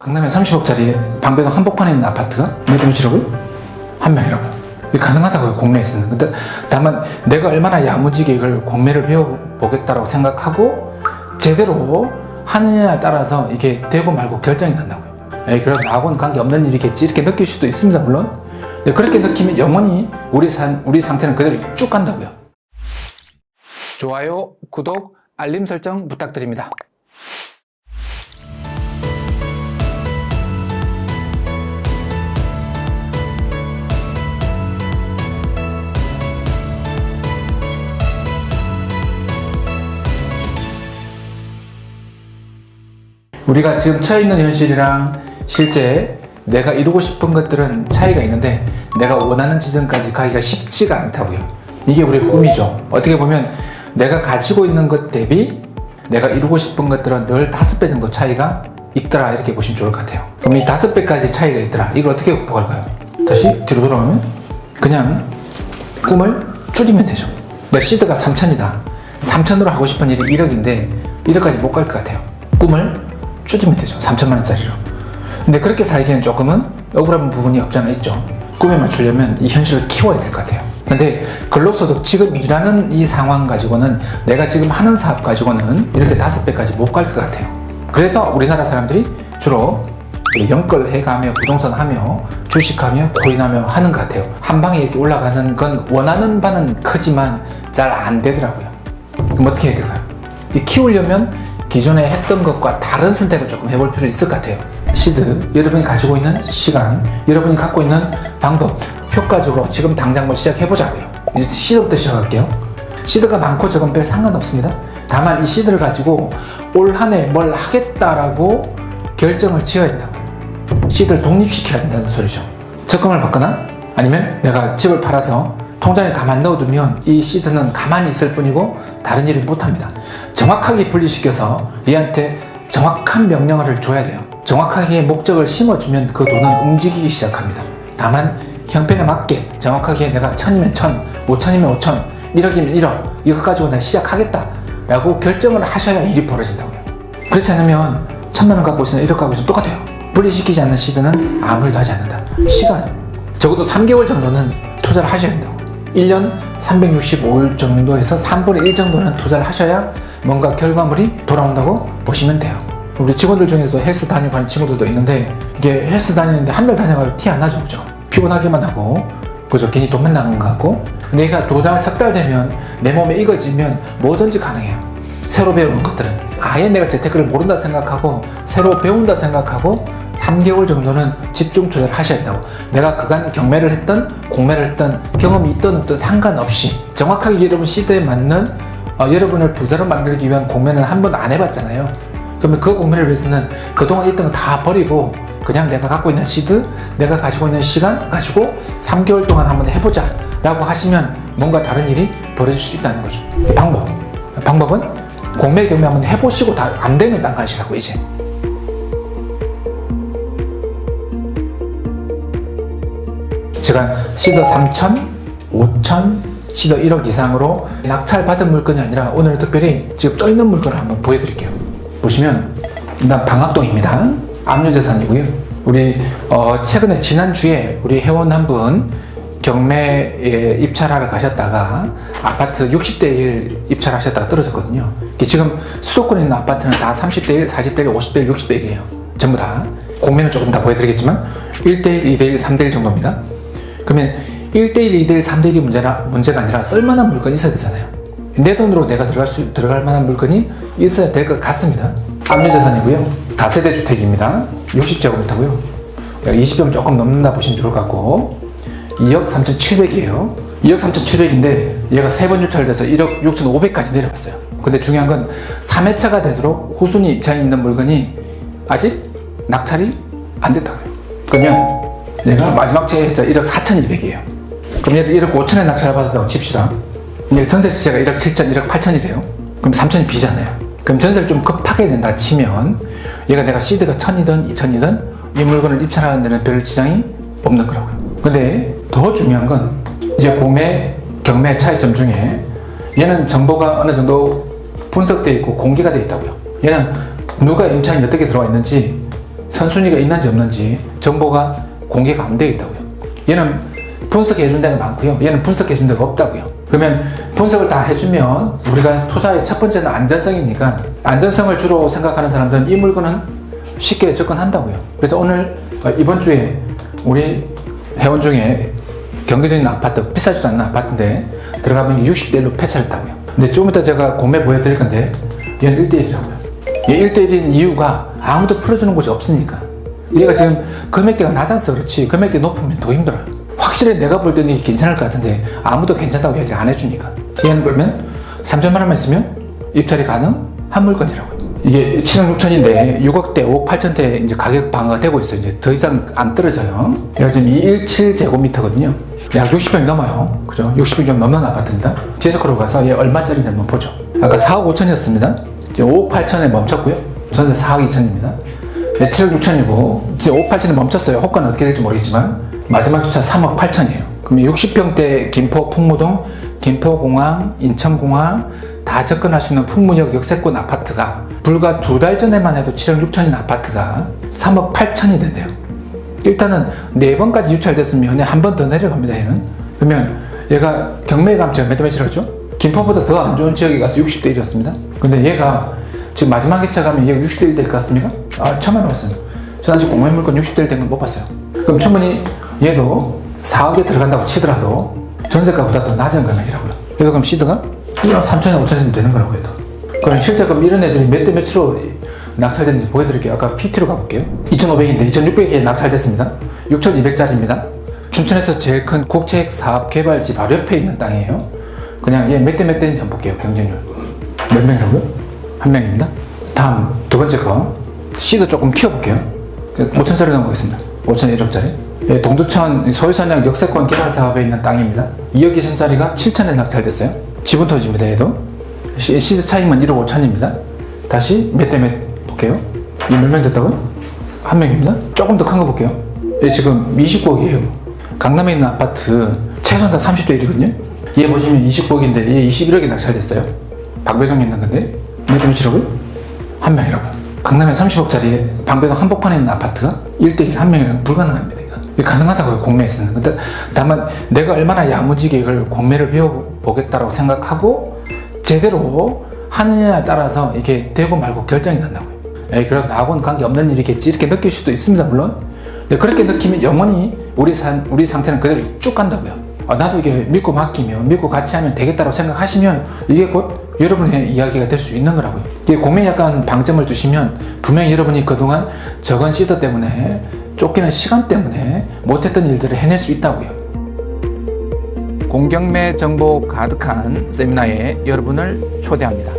강남에 30억짜리 방배동 한복판에 있는 아파트가 몇 명이라고요? 한 명이라고요. 이게 가능하다고요, 공매에서는. 근데 다만 내가 얼마나 야무지게 이걸 공매를 배워보겠다라고 생각하고 제대로 하느냐에 따라서 이게 되고 말고 결정이 난다고요. 에이, 그럼 나하고는 관계없는 일이겠지. 이렇게 느낄 수도 있습니다, 물론. 근데 그렇게 느끼면 영원히 우리, 산, 우리 상태는 그대로 쭉 간다고요. 좋아요, 구독, 알림 설정 부탁드립니다. 우리가 지금 처해 있는 현실이랑 실제 내가 이루고 싶은 것들은 차이가 있는데 내가 원하는 지점까지 가기가 쉽지가 않다고요. 이게 우리의 꿈이죠. 어떻게 보면 내가 가지고 있는 것 대비 내가 이루고 싶은 것들은 늘 다섯 배 정도 차이가 있더라 이렇게 보시면 좋을 것 같아요. 그럼 이 다섯 배까지 차이가 있더라. 이걸 어떻게 극복할까요? 다시 뒤로 돌아가면 그냥 꿈을 줄이면 되죠. 내 시드가 3천이다. 3천으로 하고 싶은 일이 1억인데 1억까지 못 갈 것 같아요. 꿈을 줄이면 되죠. 3천만 원짜리로. 근데 그렇게 살기에는 조금은 억울한 부분이 없잖아 있죠. 꿈에 맞추려면 이 현실을 키워야 될 것 같아요. 근데 근로소득 지금 일하는 이 상황 가지고는 내가 지금 하는 사업 가지고는 이렇게 다섯 배까지 못 갈 것 같아요. 그래서 우리나라 사람들이 주로 연끌 해가며 부동산 하며 주식하며 코인하며 하는 것 같아요. 한 방에 이렇게 올라가는 건 원하는 바는 크지만 잘 안 되더라고요. 그럼 어떻게 해야 될까요? 이 키우려면 기존에 했던 것과 다른 선택을 조금 해볼 필요 있을 것 같아요. 시드, 여러분이 가지고 있는 시간, 여러분이 갖고 있는 방법, 효과적으로 지금 당장 뭘 시작해보자고요. 이제 시드부터 시작할게요. 시드가 많고 적은 별 상관없습니다. 다만 이 시드를 가지고 올 한 해 뭘 하겠다라고 결정을 지어야 된다고요. 시드를 독립시켜야 된다는 소리죠. 적금을 받거나 아니면 내가 집을 팔아서 통장에 가만 넣어두면 이 시드는 가만히 있을 뿐이고 다른 일을 못합니다. 정확하게 분리시켜서 얘한테 정확한 명령어를 줘야 돼요. 정확하게 목적을 심어주면 그 돈은 움직이기 시작합니다. 다만 형편에 맞게 정확하게 내가 천이면 천, 오천이면 오천, 일억이면 일억 이거 가지고 난 시작하겠다 라고 결정을 하셔야 일이 벌어진다고요. 그렇지 않으면 천만 원 갖고 있으면 일억 갖고 있으면 똑같아요. 분리시키지 않는 시드는 아무 일도 하지 않는다. 시간 적어도 3개월 정도는 투자를 하셔야 된다고. 1년 365일 정도에서 3분의 1 정도는 투자를 하셔야 뭔가 결과물이 돌아온다고 보시면 돼요. 우리 직원들 중에서도 헬스 다니고 하는 친구들도 있는데 이게 헬스 다니는데 한 달 다녀가지고 티 안 나죠, 그죠? 피곤하기만 하고 그죠? 괜히 돈만 나간 것 같고 얘가 도달 석달 되면 내 몸에 익어지면 뭐든지 가능해요. 새로 배우는 것들은 아예 내가 재테크를 모른다 생각하고 새로 배운다 생각하고 3개월 정도는 집중 투자를 하셔야 된다고. 내가 그간 경매를 했던 공매를 했던 경험이 있던 없던 상관없이 정확하게 여러분 시대에 맞는 어, 여러분을 부자로 만들기 위한 공매는 한 번도 안 해봤잖아요. 그러면 그 공매를 위해서는 그동안 있던 거 다 버리고 그냥 내가 갖고 있는 시드 내가 가지고 있는 시간 가지고 3개월 동안 한번 해보자 라고 하시면 뭔가 다른 일이 벌어질 수 있다는 거죠. 이 방법. 방법은 공매 경매 한번 해보시고 다 안 되면 딴 가시라고 이제 제가 시더 3천, 5천, 시더 1억 이상으로 낙찰 받은 물건이 아니라 오늘 특별히 지금 떠 있는 물건을 한번 보여드릴게요. 보시면 일단 방학동입니다. 압류재산이고요. 우리 어, 최근에 지난 주에 우리 회원 한 분 경매에 입찰하러 가셨다가 아파트 60대 1 입찰하셨다가 떨어졌거든요. 지금 수도권에 있는 아파트는 다 30대 1, 40대 1, 50대 1, 60대 1이에요. 전부 다. 공매는 조금 다 보여드리겠지만 1대 1, 2대 1, 3대 1 정도입니다. 그러면 1대1, 2대1, 3대1이 문제라, 문제가 아니라 쓸만한 물건이 있어야 되잖아요. 내 돈으로 내가 들어갈 수, 들어갈 만한 물건이 있어야 될 것 같습니다. 압류재산이고요. 다세대 주택입니다. 60제곱미터고요. 20평 조금 넘는다 보시면 좋을 것 같고, 2억 3,700이에요. 2억 3,700인데, 얘가 세 번 유찰돼서 1억 6,500까지 내려갔어요. 근데 중요한 건 3회차가 되도록 후순위 입장이 있는 물건이 아직 낙찰이 안 됐다고요. 그러면 내가 마지막 최저 1억 4,200이에요. 그럼 얘를 1억 5천에 낙찰 받았다고 칩시다. 이제 전세 시세가 1억 7천, 1억 8천이래요. 그럼 3천이 비잖아요. 그럼 전세를 좀 급하게 낸다 치면 얘가 내가 시드가 1천이든 2천이든 이 물건을 입찰하는 데는 별 지장이 없는 거라고요. 근데 더 중요한 건 이제 공매, 경매 차이점 중에 얘는 정보가 어느 정도 분석되어 있고 공개가 되어 있다고요. 얘는 누가 임차인이 어떻게 들어와 있는지 선순위가 있는지 없는지 정보가 공개가 안 되어 있다고요. 얘는 분석해 준 데가 많고요. 얘는 분석해 준 데가 없다고요. 그러면 분석을 다 해주면 우리가 투자의 첫 번째는 안전성이니까 안전성을 주로 생각하는 사람들은 이 물건은 쉽게 접근한다고요. 그래서 오늘 어, 이번 주에 우리 회원 중에 경기도에 있는 아파트 비싸지도 않는 아파트인데 들어가면 60대 1로 폐차했다고요. 근데 조금 이따 제가 공매 보여드릴 건데 얘는 1대1이라고요. 얘 1대1인 이유가 아무도 풀어주는 곳이 없으니까. 얘가 지금 금액대가 낮아서 그렇지 금액대 높으면 더 힘들어요. 확실히 내가 볼 때는 이게 괜찮을 것 같은데 아무도 괜찮다고 얘기를 안 해주니까. 얘는 그러면 3천만 원만 있으면 입찰이 가능 한 물건이라고요. 이게 7억 6천인데 6억대, 5억 8천대 이제 가격 방어가 되고 있어요. 이제 더 이상 안 떨어져요. 얘가 지금 217제곱미터거든요. 약 60평이 넘어요. 그죠? 60평이 좀 넘는 아파트입니다. 디스크로 가서 얘 얼마짜리인지 한번 보죠. 아까 4억 5천이었습니다. 지금 5억 8천에 멈췄고요. 전세 4억 2천입니다. 7억 6천이고 지금 5억 8천에 멈췄어요. 호가는 어떻게 될지 모르겠지만 마지막 주차 3억 8천이에요. 그러면 60평대 김포 풍무동, 김포공항, 인천공항 다 접근할 수 있는 풍무역 역세권 아파트가 불과 두 달 전에만 해도 7억 6천인 아파트가 3억 8천이 된대요. 일단은 네 번까지 유찰됐으면 한 번 더 내려갑니다. 얘는 그러면 얘가 경매감치가 몇 매치라죠? 김포보다 더 안 좋은 지역에 가서 60대 1이었습니다. 근데 얘가 지금 마지막 회차 가면 얘가 60대 1 될 것 같습니까? 아 처음 알았어요. 저는 아직 공매 물건 60대 1 된 건 못 봤어요. 그럼 충분히 얘도 4억에 들어간다고 치더라도 전세가보다 더 낮은 금액이라고요. 그래서 그럼 시드가 1억 3천에 5천이 되는 거라고 해도. 그럼 실제 그럼 이런 애들이 몇 대 몇으로 낙찰됐는지 보여드릴게요. 아까 PT로 가볼게요. 2,500인데 2,600에 낙찰됐습니다. 6,200짜리입니다. 춘천에서 제일 큰 국책 사업 개발지 바로 옆에 있는 땅이에요. 그냥 얘 몇 대 몇 대인지 한번 볼게요. 경쟁률. 몇 명이라고요? 한 명입니다. 다음 두 번째 거. C도 조금 키워볼게요. 5천짜리 넘어가겠습니다. 5천 1억짜리. 예, 동두천 소유산양 역세권 개발 사업에 있는 땅입니다. 2억 2천짜리가 7천에 낙찰됐어요. 지분 토지입니다. 얘도. 시- 시세 차익만 1억 5천입니다. 다시 몇 대 몇 볼게요. 이 몇 명 됐다고요? 한 명입니다. 조금 더 큰 거 볼게요. 얘 지금 29억이에요. 강남에 있는 아파트 최소한 다 30대 1이거든요. 얘 보시면 29억인데 얘 21억에 낙찰됐어요. 박배동에 있는 건데 몇대 몇이라고요? 한 명이라고요. 강남에 30억짜리 방배동 한복판에 있는 아파트가 1대1 한 명이라면 불가능합니다. 이거. 가능하다고요, 공매에서는. 근데 다만 내가 얼마나 야무지게 이걸 공매를 배워보겠다라고 생각하고 제대로 하느냐에 따라서 이게 되고 말고 결정이 난다고요. 에이, 그럼 나하고는 관계없는 일이겠지. 이렇게 느낄 수도 있습니다, 물론. 근데 그렇게 느끼면 영원히 우리, 산, 우리 상태는 그대로 쭉 간다고요. 아, 나도 이게 믿고 맡기면, 믿고 같이 하면 되겠다고 생각하시면 이게 곧 여러분의 이야기가 될 수 있는 거라고요. 이게 공매에 약간 방점을 두시면 분명히 여러분이 그동안 적은 시도 때문에 쫓기는 시간 때문에 못했던 일들을 해낼 수 있다고요. 공경매 정보 가득한 세미나에 여러분을 초대합니다.